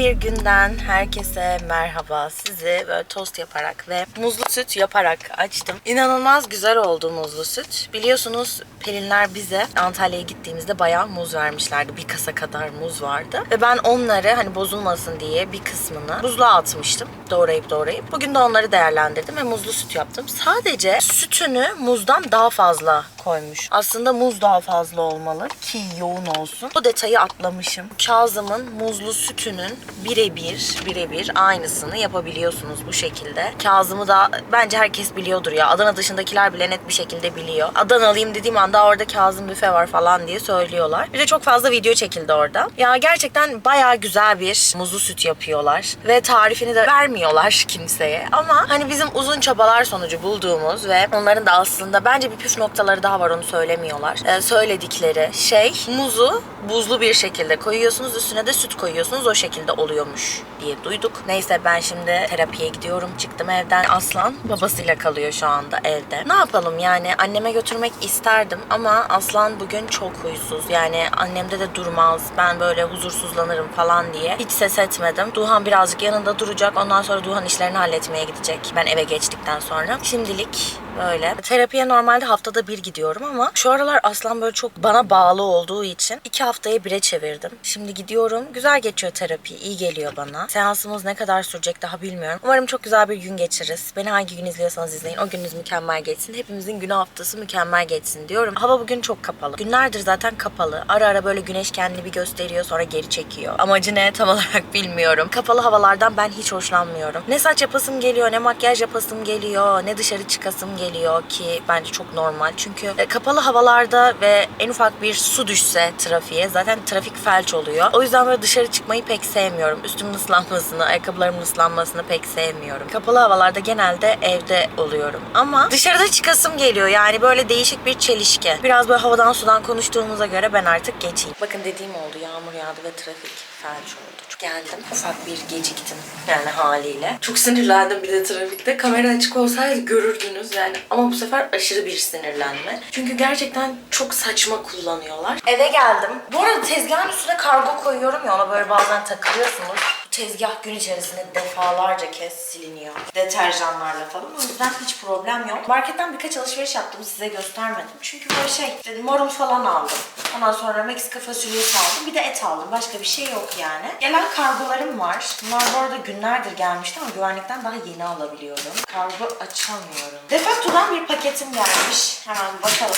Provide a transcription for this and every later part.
bir günden herkese merhaba. Sizi böyle tost yaparak ve muzlu süt yaparak açtım. İnanılmaz güzel oldu muzlu süt. Biliyorsunuz Pelinler bize Antalya'ya gittiğimizde bayağı muz vermişlerdi. Bir kasa kadar muz vardı. Ve ben onları hani bozulmasın diye bir kısmını buzluğa atmıştım. Doğrayıp doğrayıp. Bugün de onları değerlendirdim ve muzlu süt yaptım. Sadece sütünü muzdan daha fazla koymuş. Aslında muz daha fazla olmalı ki yoğun olsun. Bu detayı atlamışım. Kazım'ın muzlu sütünün birebir birebir aynısını yapabiliyorsunuz bu şekilde. Kazım'ı da bence herkes biliyordur ya. Adana dışındakiler bile net bir şekilde biliyor. Adanalıyım dediğim anda orada Kazım büfe var falan diye söylüyorlar. Bir de çok fazla video çekildi orada. Ya gerçekten bayağı güzel bir muzlu süt yapıyorlar. Ve tarifini de vermiyorlar kimseye. Ama hani bizim uzun çabalar sonucu bulduğumuz ve onların da aslında bence bir püf noktaları daha var onu söylemiyorlar. Ee, söyledikleri şey muzu buzlu bir şekilde koyuyorsunuz üstüne de süt koyuyorsunuz o şekilde oluyormuş diye duyduk. Neyse ben şimdi terapiye gidiyorum. Çıktım evden. Aslan babasıyla kalıyor şu anda evde. Ne yapalım yani anneme götürmek isterdim ama Aslan bugün çok huysuz. Yani annemde de durmaz. Ben böyle huzursuzlanırım falan diye hiç ses etmedim. Duhan birazcık yanında duracak. Ondan sonra Duhan işlerini halletmeye gidecek. Ben eve geçtikten sonra. Şimdilik böyle. Terapiye normalde haftada bir gidiyorum ama şu aralar Aslan böyle çok bana bağlı olduğu için iki haftaya bire çevirdim. Şimdi gidiyorum. Güzel geçiyor terapi. iyi geliyor bana. Seansımız ne kadar sürecek daha bilmiyorum. Umarım çok güzel bir gün geçiririz. Beni hangi gün izliyorsanız izleyin. O gününüz mükemmel geçsin. Hepimizin günü haftası mükemmel geçsin diyorum. Hava bugün çok kapalı. Günlerdir zaten kapalı. Ara ara böyle güneş kendini bir gösteriyor sonra geri çekiyor. Amacı ne tam olarak bilmiyorum. Kapalı havalardan ben hiç hoşlanmıyorum. Ne saç yapasım geliyor ne makyaj yapasım geliyor ne dışarı çıkasım geliyor ki bence çok normal. Çünkü e, kapalı havalarda ve en ufak bir su düşse trafiğe zaten trafik felç oluyor. O yüzden böyle dışarı çıkmayı pek sevmiyorum. Üstümün ıslanmasını, ayakkabılarımın ıslanmasını pek sevmiyorum. Kapalı havalarda genelde evde oluyorum. Ama dışarıda çıkasım geliyor. Yani böyle değişik bir çelişki. Biraz böyle havadan sudan konuştuğumuza göre ben artık geçeyim. Bakın dediğim oldu. Yağmur yağdı ve trafik felç oldu. Geldim. Ufak bir geciktim yani haliyle. Çok sinirlendim bir de trafikte. Kamera açık olsaydı görürdünüz yani. Ama bu sefer aşırı bir sinirlenme. Çünkü gerçekten çok saçma kullanıyorlar. Eve geldim. Bu arada tezgahın üstüne kargo koyuyorum ya ona böyle bazen takılıyorsunuz. Tezgah gün içerisinde defalarca kez siliniyor. Deterjanlarla falan. O yüzden hiç problem yok. Marketten birkaç alışveriş yaptım size göstermedim. Çünkü böyle şey işte marul falan aldım. Ondan sonra Meksika fasulyesi aldım. Bir de et aldım. Başka bir şey yok yani. Gelen kargolarım var. Bunlar bu arada günlerdir gelmişti ama güvenlikten daha yeni alabiliyorum. Kargo açamıyorum. Defacto'dan bir paketim gelmiş. Hemen bakalım.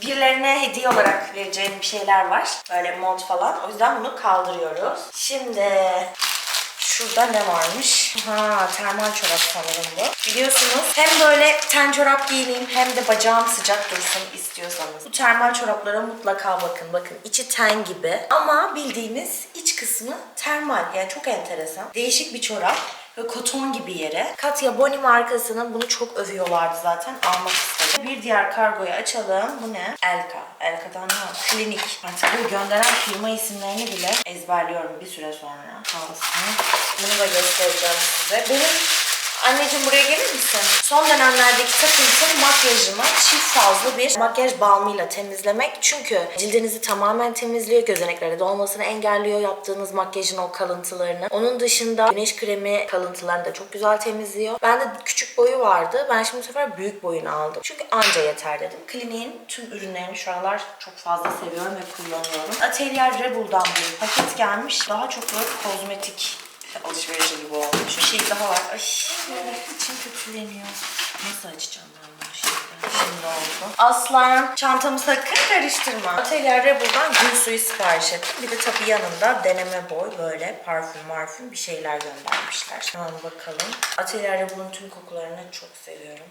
Birilerine hediye olarak vereceğim bir şeyler var. Böyle mont falan. O yüzden bunu kaldırıyoruz. Şimdi Şurada ne varmış? Ha, termal çorap sanırım bu. Biliyorsunuz hem böyle ten çorap giyineyim hem de bacağım sıcak dursun istiyorsanız. Bu termal çoraplara mutlaka bakın. Bakın içi ten gibi ama bildiğimiz iç kısmı termal. Yani çok enteresan. Değişik bir çorap ve koton gibi yere. Katya Boni markasının bunu çok övüyorlardı zaten. Almak istedim. Bir diğer kargoyu açalım. Bu ne? Elka. Elka'dan ne? Klinik. Artık bu gönderen firma isimlerini bile ezberliyorum bir süre sonra. Kalsın. Bunu da göstereceğim size. Benim Anneciğim buraya gelir misin? Son dönemlerdeki takıntım makyajımı çift fazlı bir makyaj balmıyla temizlemek. Çünkü cildinizi tamamen temizliyor. Gözeneklere dolmasını engelliyor yaptığınız makyajın o kalıntılarını. Onun dışında güneş kremi kalıntılarını da çok güzel temizliyor. Bende küçük boyu vardı. Ben şimdi bu sefer büyük boyunu aldım. Çünkü anca yeter dedim. Kliniğin tüm ürünlerini şu aralar çok fazla seviyorum ve kullanıyorum. Atelier Rebel'dan bir paket gelmiş. Daha çok böyle kozmetik alışverişi gibi olmuş. Bir şey daha var. Ay içim kötüleniyor. Nasıl açacağım ben bunu şimdi? Şimdi oldu. Aslan çantamı sakın karıştırma. Atelier Rebel'dan gül suyu sipariş ettim. Bir de tabii yanında deneme boy böyle parfüm marfüm bir şeyler göndermişler. Hemen bakalım. Atelier Rebel'ın tüm kokularını çok seviyorum.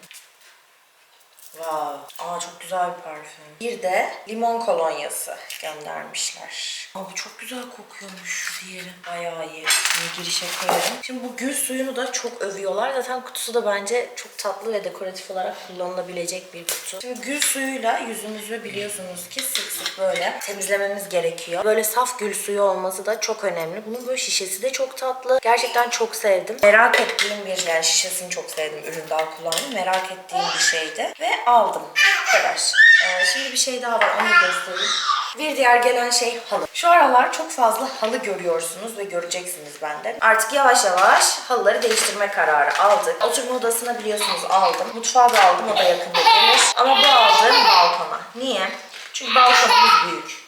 Wow. Aa çok güzel bir parfüm. Bir de limon kolonyası göndermişler. Aa bu çok güzel kokuyormuş diğeri. Bayağı iyi. Bunu girişe koyarım. Şimdi bu gül suyunu da çok övüyorlar. Zaten kutusu da bence çok tatlı ve dekoratif olarak kullanılabilecek bir kutu. Şimdi gül suyuyla yüzünüzü biliyorsunuz ki sık sık böyle temizlememiz gerekiyor. Böyle saf gül suyu olması da çok önemli. Bunun böyle şişesi de çok tatlı. Gerçekten çok sevdim. Merak ettiğim bir yani şişesini çok sevdim. Ürün daha kullandım. Merak ettiğim bir şeydi. Ve aldım. Bu kadar. Ee, şimdi bir şey daha var. Onu göstereyim. Bir diğer gelen şey halı. Şu aralar çok fazla halı görüyorsunuz ve göreceksiniz benden. Artık yavaş yavaş halıları değiştirme kararı aldık. Oturma odasına biliyorsunuz aldım. Mutfağa da aldım. O da yakında gelir. Ama bu aldığım balkona. Niye? Çünkü balkonumuz büyük.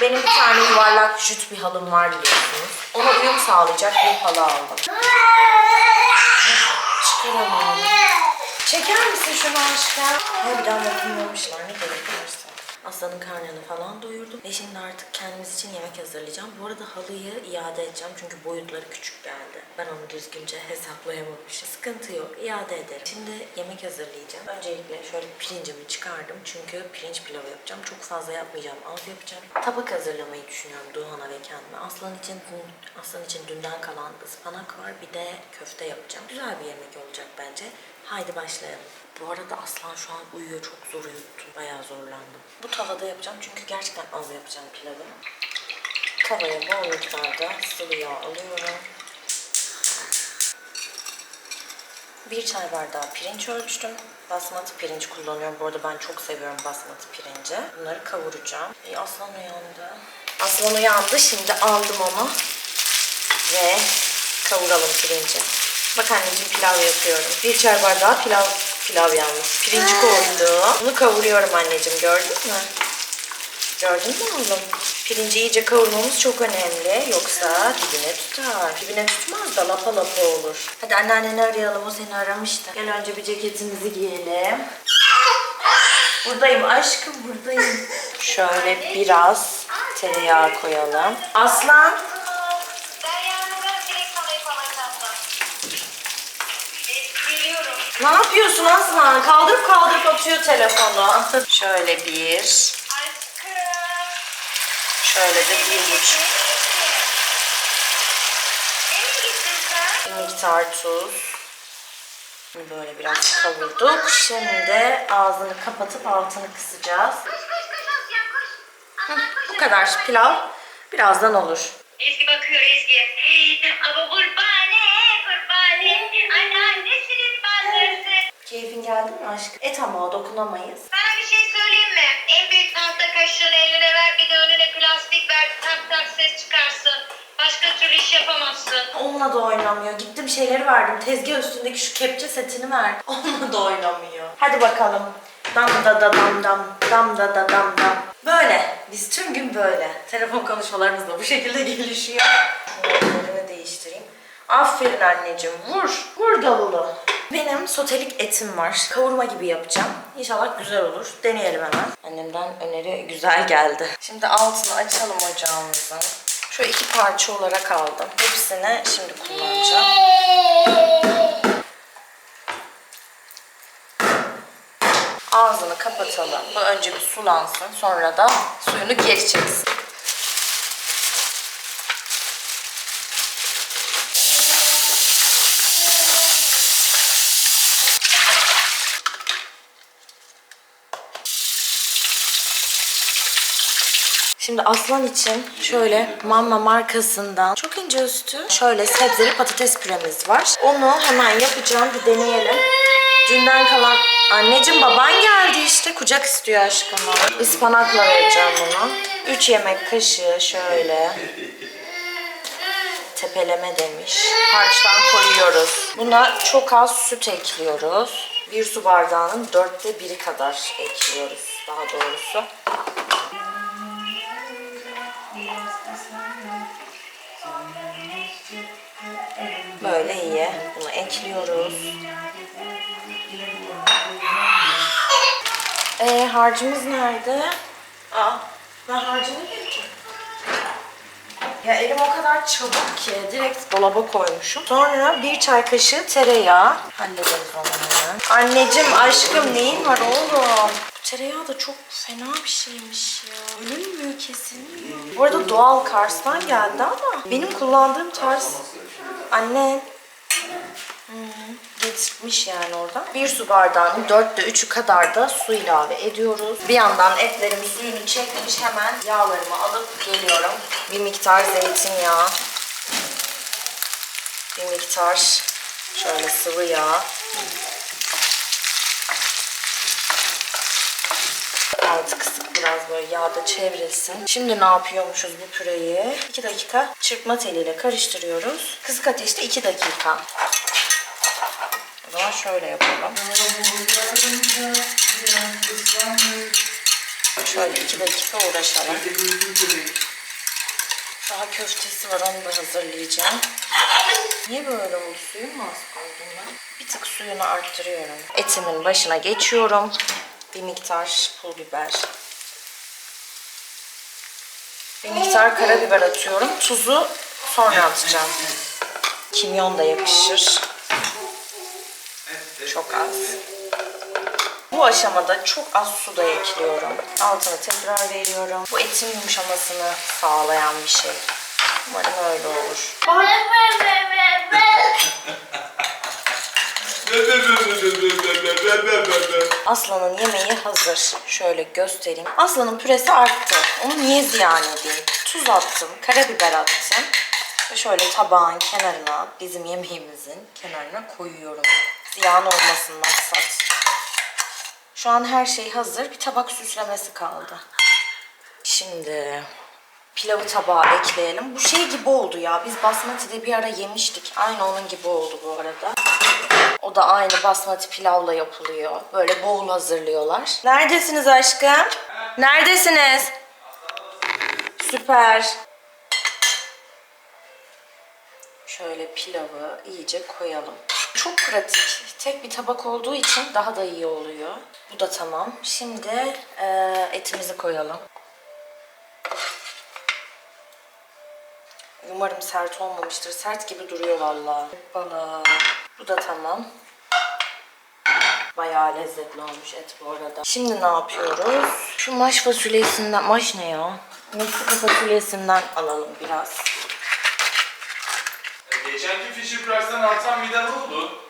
Benim bir tane yuvarlak jüt bir halım var biliyorsunuz. Ona uyum sağlayacak bir halı aldım. Çıkaramıyorum. Çeker misin şunu aşkım? Harbiden dokunmamışlar ne gerek varsa. Aslanın karnını falan doyurdum. Ve şimdi artık kendimiz için yemek hazırlayacağım. Bu arada halıyı iade edeceğim çünkü boyutları küçük geldi. Ben onu düzgünce hesaplayamamışım. Sıkıntı yok, iade ederim. Şimdi yemek hazırlayacağım. Öncelikle şöyle pirincimi çıkardım. Çünkü pirinç pilavı yapacağım. Çok fazla yapmayacağım, az yapacağım. Tabak hazırlamayı düşünüyorum Doğan'a ve kendime. Aslan için, Aslan için dünden kalan ıspanak var. Bir de köfte yapacağım. Güzel bir yemek olacak bence. Haydi başlayalım. Bu arada Aslan şu an uyuyor. Çok zor uyuttum. Bayağı zorlandım. Bu tavada yapacağım çünkü gerçekten az yapacağım pilavı. Tavaya bol miktarda sıvı yağ alıyorum. Bir çay bardağı pirinç ölçtüm. Basmati pirinç kullanıyorum. Bu arada ben çok seviyorum basmati pirinci. Bunları kavuracağım. İyi, Aslan uyandı. Aslan uyandı. Şimdi aldım onu. Ve kavuralım pirinci. Bak anneciğim pilav yapıyorum. Bir çay bardağı pilav pilav yalnız. Pirinci koydum. Bunu kavuruyorum anneciğim. Gördün mü? Gördün mü oğlum? Pirinci iyice kavurmamız çok önemli. Yoksa dibine tutar. Dibine tutmaz da lapa lapa olur. Hadi anneanneni arayalım. O seni aramıştı. Gel önce bir ceketimizi giyelim. Buradayım aşkım buradayım. Şöyle biraz tereyağı koyalım. Aslan. Ne yapıyorsun Aslan? Kaldırıp kaldırıp atıyor telefonu. Şöyle bir. Şöyle de bir buçuk. Miktar tuz. Böyle biraz kavurduk. Şimdi ağzını kapatıp altını kısacağız. Hı, bu kadar pilav. Birazdan olur. Ezgi bakıyor Ezgi. Ama kurbane, kurbane. Bandırsı. Keyfin geldi mi aşkım? Et ama dokunamayız. Sana bir şey söyleyeyim mi? En büyük tahta kaşığını eline ver, bir de önüne plastik ver. Tak tak ses çıkarsın. Başka türlü iş yapamazsın. Onunla da oynamıyor. Gittim şeyleri verdim. Tezgah üstündeki şu kepçe setini ver. Onunla da oynamıyor. Hadi bakalım. Dam da da dam dam. Dam da da dam dam. Böyle. Biz tüm gün böyle. Telefon konuşmalarımız da bu şekilde gelişiyor. Şunları değiştireyim. Aferin anneciğim. Vur. Vur davulu. Benim sotelik etim var. Kavurma gibi yapacağım. İnşallah güzel olur. Deneyelim hemen. Annemden öneri güzel geldi. Şimdi altını açalım ocağımızın. Şu iki parça olarak aldım. Hepsini şimdi kullanacağım. Ağzını kapatalım. Bu önce bir sulansın. Sonra da suyunu geri. Şimdi aslan için şöyle Mamma markasından çok ince üstü şöyle sebzeli patates püremiz var. Onu hemen yapacağım bir deneyelim. Dünden kalan anneciğim baban geldi işte kucak istiyor aşkım. Ispanakla vereceğim bunu. 3 yemek kaşığı şöyle tepeleme demiş. Harçtan koyuyoruz. Buna çok az süt ekliyoruz. Bir su bardağının dörtte biri kadar ekliyoruz daha doğrusu. Ekliyoruz. Ee, harcımız nerede? Aa, ben harcını ki. Ya elim o kadar çabuk ki direkt dolaba koymuşum. Sonra bir çay kaşığı tereyağı. Hallederiz onu hemen. Anneciğim aşkım neyin var oğlum? Bu tereyağı da çok fena bir şeymiş ya. Ölünmüyor kesilmiyor. Bu arada doğal Kars'tan geldi ama benim kullandığım tarz... Anne getirmiş yani oradan. Bir su bardağının dörtte üçü kadar da su ilave ediyoruz. Bir yandan etlerim suyunu çekmiş hemen yağlarımı alıp geliyorum. Bir miktar zeytinyağı. Bir miktar şöyle sıvı yağ. Altı kısık biraz böyle yağda çevrilsin. Şimdi ne yapıyormuşuz bu püreyi? 2 dakika çırpma teliyle karıştırıyoruz. Kısık ateşte 2 dakika. Zaman şöyle yapalım. Şöyle 2 dakika uğraşalım. Daha köftesi var onu da hazırlayacağım. Niye böyle oldu? Suyu mu az koydum ben? Bir tık suyunu arttırıyorum. Etimin başına geçiyorum. Bir miktar pul biber. Bir miktar karabiber atıyorum. Tuzu sonra atacağım. Kimyon da yakışır. Çok az. Bu aşamada çok az su da ekliyorum. Altına tekrar veriyorum. Bu etin yumuşamasını sağlayan bir şey. Umarım öyle olur. Aslan'ın yemeği hazır. Şöyle göstereyim. Aslan'ın püresi arttı. Onu niye ziyan edeyim? Tuz attım, karabiber attım. Ve şöyle tabağın kenarına, bizim yemeğimizin kenarına koyuyorum. Ziyan olmasın maksat. Şu an her şey hazır. Bir tabak süslemesi kaldı. Şimdi pilavı tabağa ekleyelim. Bu şey gibi oldu ya. Biz basmati'de bir ara yemiştik. Aynı onun gibi oldu bu arada. O da aynı basmati pilavla yapılıyor. Böyle bowl hazırlıyorlar. Neredesiniz aşkım? Neredesiniz? Süper. Şöyle pilavı iyice koyalım. Çok pratik. Tek bir tabak olduğu için daha da iyi oluyor. Bu da tamam. Şimdi eee, etimizi koyalım. Umarım sert olmamıştır. Sert gibi duruyor valla. Hoppala. Bu da tamam. Bayağı lezzetli olmuş et bu arada. Şimdi ne yapıyoruz? Şu maş fasulyesinden, maş ne ya? Meksika fasulyesinden alalım biraz. E, Geçenki Fisher Price'tan alsam vida oldu?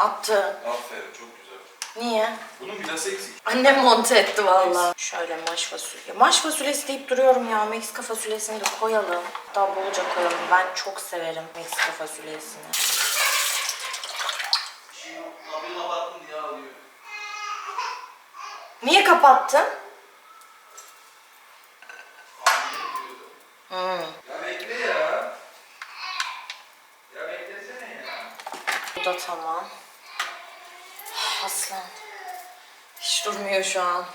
Attı. Aferin çok güzel. Niye? Bunun vidası eksik. Annem monte etti valla. Şöyle maş fasulye. Maş fasulyesi deyip duruyorum ya. Meksika fasulyesini de koyalım. Daha bolca koyalım. Ben çok severim Meksika fasulyesini. Kapıyı kapattım diye ağlıyor. Niye kapattın? Hmm. Ya bekle ya. Ya beklesene ya. Bu da tamam. Aslan. Hiç durmuyor şu an.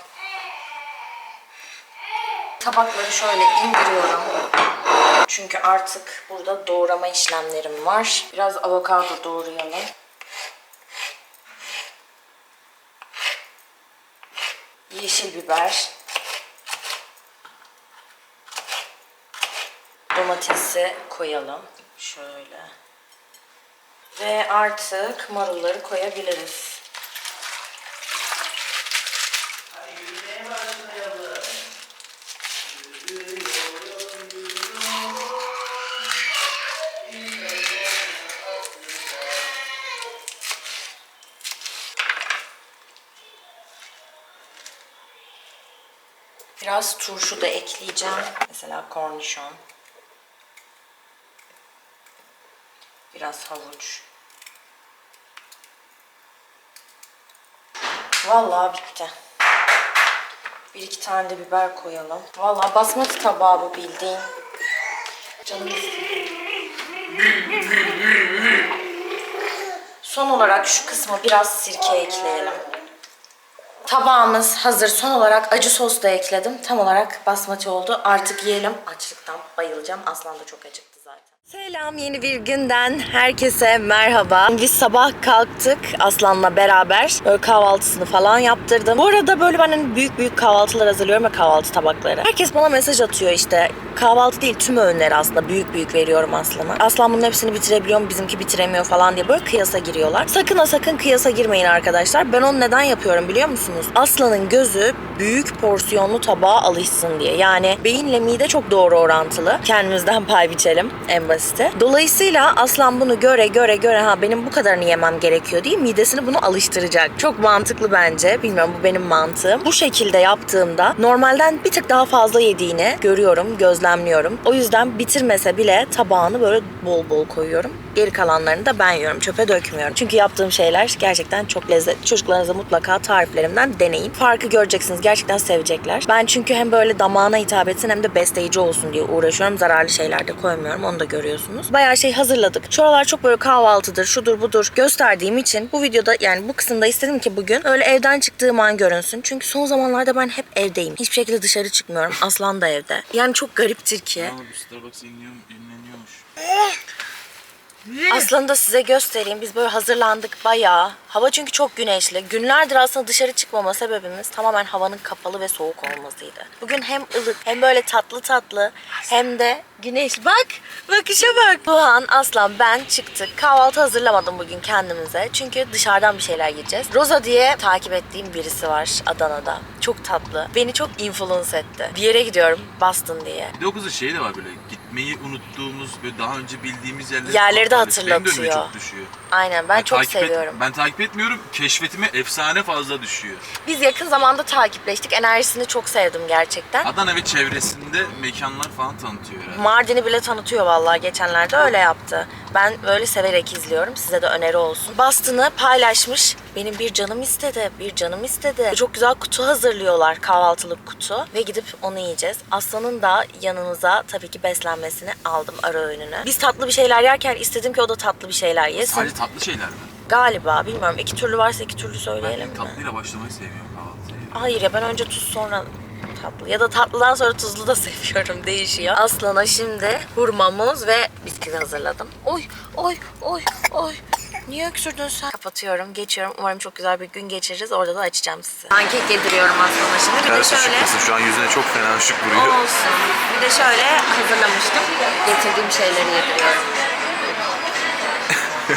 Tabakları şöyle indiriyorum. Çünkü artık burada doğrama işlemlerim var. Biraz avokado doğrayalım. Yeşil biber. Domatesi koyalım. Şöyle. Ve artık marulları koyabiliriz. Biraz turşu da ekleyeceğim. Mesela kornişon. Biraz havuç. Vallahi bitti. Bir iki tane de biber koyalım. Vallahi basmati tabağı bu bildiğin. Canım. Son olarak şu kısma biraz sirke ekleyelim. Tabağımız hazır. Son olarak acı sos da ekledim. Tam olarak basmati oldu. Artık yiyelim. Açlıktan bayılacağım. Aslan da çok acıktı. Selam yeni bir günden herkese merhaba. Biz sabah kalktık Aslan'la beraber. Böyle kahvaltısını falan yaptırdım. Bu arada böyle ben hani büyük büyük kahvaltılar hazırlıyorum ya kahvaltı tabakları. Herkes bana mesaj atıyor işte. Kahvaltı değil tüm öğünleri aslında büyük büyük veriyorum Aslan'a. Aslan bunun hepsini bitirebiliyor mu bizimki bitiremiyor falan diye böyle kıyasa giriyorlar. Sakın ha sakın kıyasa girmeyin arkadaşlar. Ben onu neden yapıyorum biliyor musunuz? Aslan'ın gözü büyük porsiyonlu tabağa alışsın diye. Yani beyinle mide çok doğru orantılı. Kendimizden pay biçelim en basiti. Dolayısıyla aslan bunu göre göre göre ha benim bu kadarını yemem gerekiyor diye midesini bunu alıştıracak. Çok mantıklı bence. Bilmiyorum bu benim mantığım. Bu şekilde yaptığımda normalden bir tık daha fazla yediğini görüyorum, gözlemliyorum. O yüzden bitirmese bile tabağını böyle bol bol koyuyorum. Geri kalanlarını da ben yiyorum. Çöpe dökmüyorum. Çünkü yaptığım şeyler gerçekten çok lezzetli. Çocuklarınıza mutlaka tariflerimden deneyin. Farkı göreceksiniz. Gerçekten sevecekler. Ben çünkü hem böyle damağına hitap etsin hem de besleyici olsun diye uğraşıyorum. Zararlı şeyler de koymuyorum. Onu da görüyorsunuz. Bayağı şey hazırladık. Şu aralar çok böyle kahvaltıdır, şudur budur gösterdiğim için bu videoda yani bu kısımda istedim ki bugün öyle evden çıktığım an görünsün. Çünkü son zamanlarda ben hep evdeyim. Hiçbir şekilde dışarı çıkmıyorum. Aslan da evde. Yani çok gariptir ki. Ama bu Starbucks ünleniyor- ünleniyormuş. Aslında size göstereyim. Biz böyle hazırlandık bayağı. Hava çünkü çok güneşli. Günlerdir aslında dışarı çıkmama sebebimiz tamamen havanın kapalı ve soğuk olmasıydı. Bugün hem ılık hem böyle tatlı tatlı hem de güneşli. Bak! Bakışa bak! Doğan, Aslan, ben çıktık. Kahvaltı hazırlamadım bugün kendimize. Çünkü dışarıdan bir şeyler yiyeceğiz. Rosa diye takip ettiğim birisi var Adana'da. Çok tatlı. Beni çok influence etti. Bir yere gidiyorum. Boston diye. Bir de o kızın şeyi de var böyle gitmeyi unuttuğumuz böyle daha önce bildiğimiz yerleri Yerleri de paylaşıyor. Benim de hatırlatıyor. çok düşüyor. Aynen ben çok takip et- seviyorum. ben takip etmiyorum. Keşfetime efsane fazla düşüyor. Biz yakın zamanda takipleştik. Enerjisini çok sevdim gerçekten. Adana ve çevresinde mekanlar falan tanıtıyor herhalde. Mardin'i bile tanıtıyor vallahi geçenlerde öyle yaptı. Ben böyle severek izliyorum. Size de öneri olsun. Bastığını paylaşmış. Benim bir canım istedi. Bir canım istedi. Çok güzel kutu hazırlıyorlar. Kahvaltılık kutu. Ve gidip onu yiyeceğiz. Aslan'ın da yanınıza tabii ki beslenmesini aldım ara öğününü. Biz tatlı bir şeyler yerken istedim ki o da tatlı bir şeyler yesin. Sadece tatlı şeyler mi? Galiba bilmiyorum. iki türlü varsa iki türlü söyleyelim Ben mi? tatlıyla başlamayı seviyorum kahvaltıya. Hayır ya ben önce tuz sonra tatlı. Ya da tatlıdan sonra tuzlu da seviyorum. Değişiyor. Aslana şimdi hurma, muz ve bisküvi hazırladım. Oy oy oy oy. Niye öksürdün sen? Kapatıyorum, geçiyorum. Umarım çok güzel bir gün geçiririz. Orada da açacağım sizi. Pankek yediriyorum aslında şimdi. Bir de şöyle... şu an yüzüne çok fena ışık Olsun. Bir de şöyle hazırlamıştım. Getirdiğim şeyleri yediriyorum.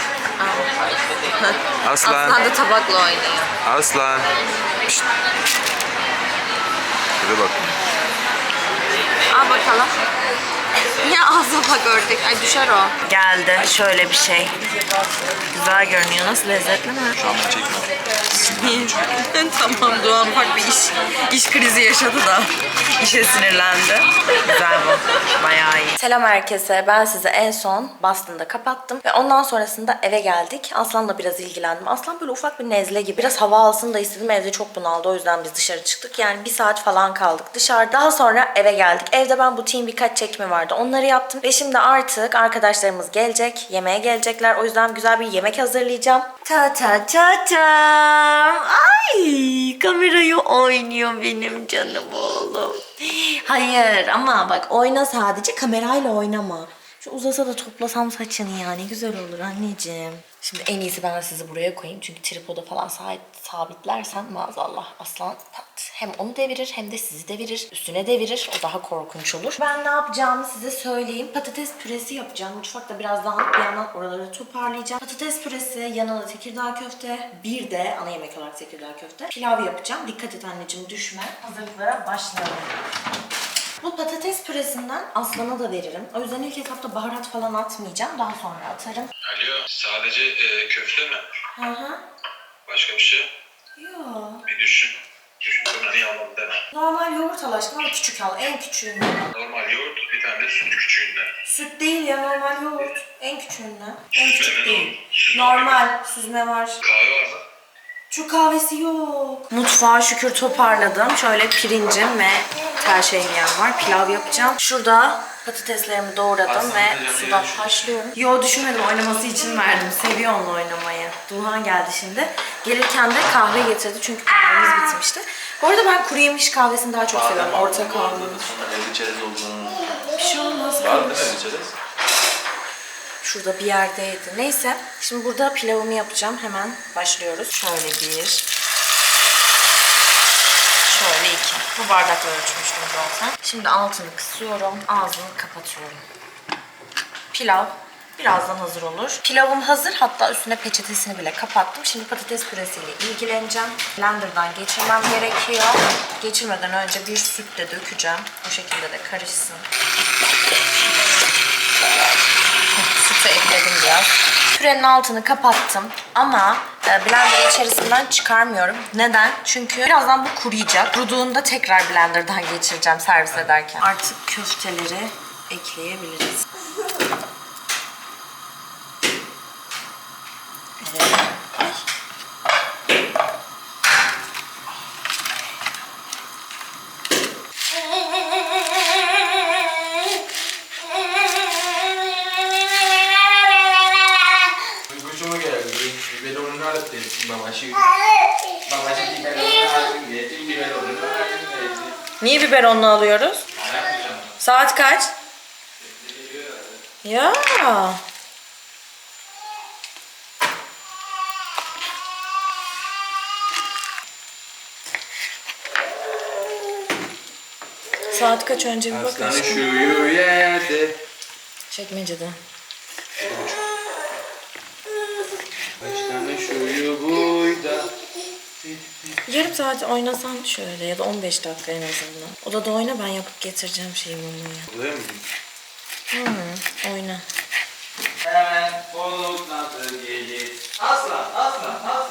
Aslan, Aslan da tabakla oynuyor. aslan. Şşt. Şuraya bak. Al bakalım. Ya ağzına bak ördek. Ay düşer o. Geldi. Şöyle bir şey. Güzel görünüyor. Nasıl lezzetli mi? Şu an ben çekmiyorum. tamam Doğan ufak bir iş, iş krizi yaşadı da işe sinirlendi. Güzel bu. Bayağı iyi. Selam herkese. Ben size en son Boston'da kapattım. Ve ondan sonrasında eve geldik. Aslan'la biraz ilgilendim. Aslan böyle ufak bir nezle gibi. Biraz hava alsın da istedim. Evde çok bunaldı. O yüzden biz dışarı çıktık. Yani bir saat falan kaldık dışarıda. Daha sonra eve geldik. Evde ben butiğin birkaç çekimi vardı. Onları yaptım. Ve şimdi artık arkadaşlarımız gelecek. Yemeğe gelecekler. O yüzden güzel bir yemek hazırlayacağım. Ta ta ta ta. Ay kamerayı oynuyor benim canım oğlum. Hayır ama bak oyna sadece kamerayla oynama. Şu uzasa da toplasam saçını ya ne güzel olur anneciğim. Şimdi en iyisi ben sizi buraya koyayım çünkü tripoda falan sahip, sabitlersen maazallah aslan. Hem onu devirir hem de sizi devirir. Üstüne devirir. O daha korkunç olur. Ben ne yapacağımı size söyleyeyim. Patates püresi yapacağım. Mutfakta biraz dağınık bir yandan oraları toparlayacağım. Patates püresi, yanına Tekirdağ köfte. Bir de ana yemek olarak Tekirdağ köfte. Pilav yapacağım. Dikkat et anneciğim düşme. Hazırlıklara başlayalım. Bu patates püresinden Aslan'a da veririm. O yüzden ilk etapta baharat falan atmayacağım. Daha sonra atarım. Alo, sadece e, köfte mi? Hı hı. Başka bir şey? Yok. Bir düşün. Düşün sonra niye almadın deme. Normal yoğurt al aşkına ama küçük al. En küçüğünden. Normal yoğurt, bir tane de süt küçüğünden. Süt değil ya normal yoğurt. En küçüğünden. En Süzme küçük mi? değil. Süzme Normal süzme var. Kahve var mı? Türk kahvesi yok. Mutfağı şükür toparladım. Şöyle pirincim ve tel şehriyem var. Pilav yapacağım. Şurada patateslerimi doğradım ve suda haşlıyorum. Yo düşünmedim oynaması için verdim. Seviyor onunla oynamayı. Duhan geldi şimdi. Gelirken de kahve getirdi çünkü kahvemiz bitmişti. Bu arada ben kuru yemiş kahvesini daha çok seviyorum. Orta kahve. Çerez olduğunu. Bir şey olmaz. Var değil mi evde çerez? Şurada bir yerdeydi. Neyse. Şimdi burada pilavımı yapacağım. Hemen başlıyoruz. Şöyle bir. Şöyle iki. Bu bardakla ölçmüştüm zaten. Şimdi altını kısıyorum. Ağzını kapatıyorum. Pilav birazdan hazır olur. Pilavım hazır. Hatta üstüne peçetesini bile kapattım. Şimdi patates püresiyle ilgileneceğim. Blender'dan geçirmem gerekiyor. Geçirmeden önce bir süt de dökeceğim. Bu şekilde de karışsın. Sütü ekledim biraz. Pürenin altını kapattım ama e, blender içerisinden çıkarmıyorum. Neden? Çünkü birazdan bu kuruyacak. Kuruduğunda tekrar blenderdan geçireceğim servis ederken. Artık köfteleri ekleyebiliriz. Evet. Ay. Uykucuma geldi. Biberonunu alıp dedi. Babaşı. Babaşı biberonunu alıp dedi. Biberonunu alıp dedi. Niye biberonlu alıyoruz? Saat kaç? Ya. Saat kaç önce bir bakın. Aslanı şuyu yerde. Çekmecede. Yarım saat oynasan şöyle ya da 15 dakika en azından. Odada oyna ben yapıp getireceğim şeyi mamayı. Buraya mı? Hı, oyna. Hemen nasıl gelir? Aslan, aslan, aslan.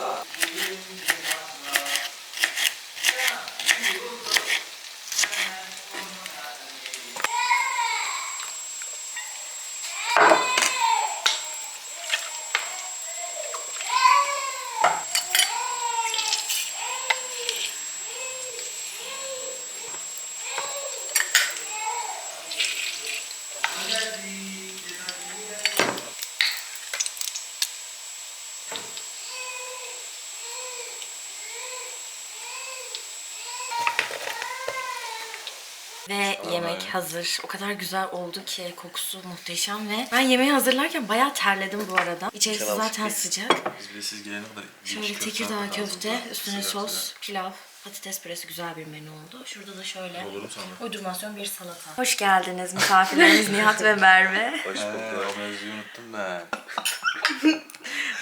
Ve yemek hazır. O kadar güzel oldu ki kokusu muhteşem ve ben yemeği hazırlarken bayağı terledim bu arada. İçerisi zaten sıcak. Biz bile siz gelene kadar Şöyle tekirdağ köfte, üstüne sos, sıcak. pilav, patates püresi güzel bir menü oldu. Şurada da şöyle uydurmasyon bir salata. Hoş geldiniz misafirlerimiz Nihat ve Merve. Hoş bulduk. O mevzuyu unuttum ben.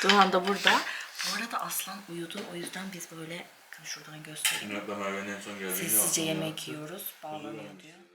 Duhan da burada. Bu arada Aslan uyudu o yüzden biz böyle bakın şuradan göstereyim. Ben Merve'nin en son geldiğini Sessizce yemek yiyoruz. Bağlanıyor diyor.